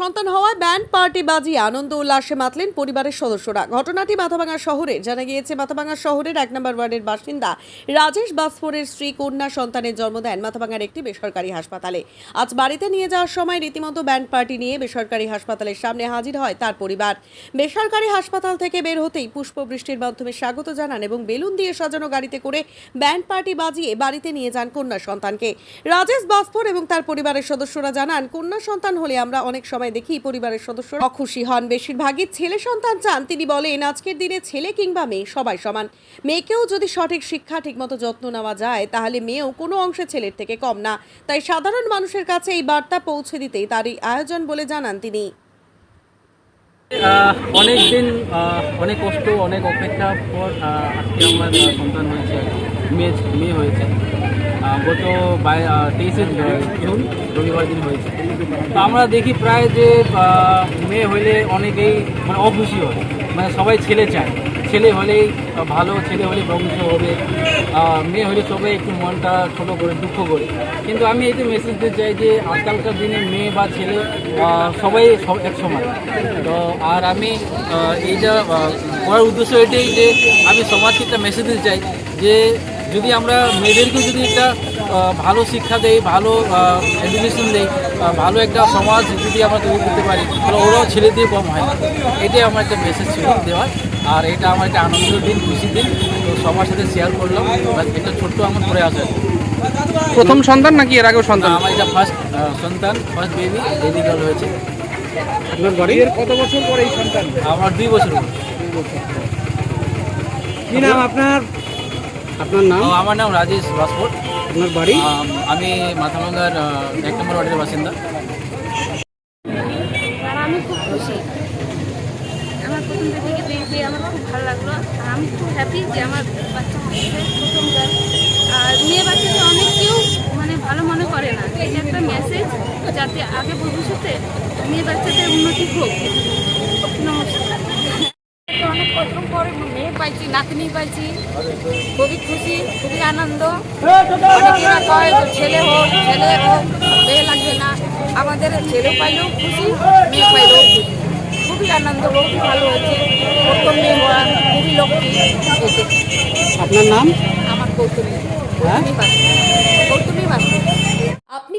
সন্তান হওয়ায় band party বাজিয়ে আনন্দ উল্লাসে মাতলেন পরিবারের সদস্যরা। ঘটনাটি মাথাভাঙা শহরে জানা গিয়েছে, মাথাভাঙা শহরের এক নম্বর ওয়ার্ডের বাসিন্দা রাজেশ বাসফোরের স্ত্রী কন্যা সন্তানের জন্ম দেন মাথাভাঙার একটি বেসরকারি হাসপাতালে। আজ বাড়িতে নিয়ে যাওয়ার সময় রীতিমতো ব্যান্ড পার্টি নিয়ে বেসরকারি হাসপাতালের সামনে হাজির হয় তার পরিবার। বেসরকারি হাসপাতাল থেকে বের হতেই পুষ্পবৃষ্টির মাধ্যমে স্বাগত জানান এবং বেলুন দিয়ে সাজানো গাড়িতে করে ব্যান্ড পার্টি বাজিয়ে বাড়িতে নিয়ে যান কন্যা সন্তানকে। রাজেশ বাসফোর এবং তার পরিবারের সদস্যরা জানান, কন্যা সন্তান হলে আমরা অনেক সময় দেখি পরিবারের সদস্যরা অখুশি হন। বেশিরভাগই ছেলে সন্তান চান। তিনি বলেন, আজকের দিনে ছেলে কিংবা মেয়ে সবাই সমান। মেয়েকেও যদি সঠিক শিক্ষা, ঠিকমতো যত্ন নেওয়া যায়, তাহলে মেয়েও কোনো অংশে ছেলের থেকে কম না। তাই সাধারণ মানুষের কাছে এই বার্তা পৌঁছে দিতেই তার এই আয়োজন বলে জানান তিনি। অনেক দিন অনেক কষ্ট, অনেক অপেক্ষার পর আজকে আমার সন্তান হয়েছে, মেয়ে মেয়ে হয়েছে। গত তেইশে জুন রবিবার দিন হয়েছে। তো আমরা দেখি প্রায় যে মেয়ে হলে অনেকেই মানে অখুশি হয়। মানে সবাই ছেলে চায়। ছেলে হলেই ভালো, ছেলে হলে বংশ হবে। মেয়ে হলে সবাই একটু মনটা ছোটো করে, দুঃখ করে। কিন্তু আমি এইটা মেসেজ দিতে চাই যে, আজকালকার দিনে মেয়ে বা ছেলে সবাই সব এক সমান তো আর আমি এইটা করার উদ্দেশ্য এটাই যে, আমি সমাজকে একটা মেসেজ দিতে চাই যে যদি আমরা মেয়েদেরকে যদি একটা ভালো শিক্ষা দেই ভালো এডুকেশন দেই ভালো একটা সমাজ যদি আমরা তৈরি করতে পারি তাহলে ওরাও ছেলে দিয়ে কম হয় না। এটাই আমার একটা মেসেজ ছিল দেওয়ার। আর এটা আমার একটা আনন্দের দিন খুশির দিন। তো সবার সাথে শেয়ার করলাম। এটা ছোট্ট আমার করে আসে প্রথম সন্তান নাকি এর আগেও সন্তান? আমার এটা ফার্স্ট সন্তান ফার্স্ট বেবি বেবি গার্ল হয়েছে। এর কত বছর পরে এই সন্তান? আমার দুই বছর। কি নাম আপনার? আপনার নাম? আমার নাম রাজেশ বাসপোর্ট আপনার বাড়ি? আমি মাথাভাঙ্গার এক নম্বর ওয়ার্ডের বাসিন্দা। আর আমি খুব খুশি। আমার থেকে আমার খুব ভালো লাগল। আর আমি খুব হ্যাপি যে আমার বাচ্চা প্রথমবার। আর মেয়ে বাচ্চাকে অনেক কেউ মানে ভালো মনে করে না। এটা একটা মেসেজ যাতে আগে ভবিষ্যতে মেয়ে বাচ্চাদের উন্নতি হোক। নমস্কার তো অনেক প্রথম পরে মেয়ে পাইছি নাতনি পাইছি। খুবই খুশি খুবই আনন্দ। অনেকেরা কয় ছেলে হোক ছেলে হোক মেয়ে লাগবে না। আমাদের ছেলে পাইলেও খুশি মেয়ে পাইলেও খুবই আনন্দ খুবই ভালো হয়েছে। প্রথম মেয়ে হওয়া খুবই লক্ষ্মী আপনার নাম? আমার কৌতুমী হ্যাঁ? কৌতুমী বাসু। কৌতুমী আপনি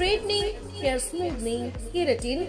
straightening, hair smoothing, keratin,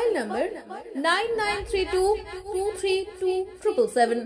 mobile number nine nine three two two three two triple seven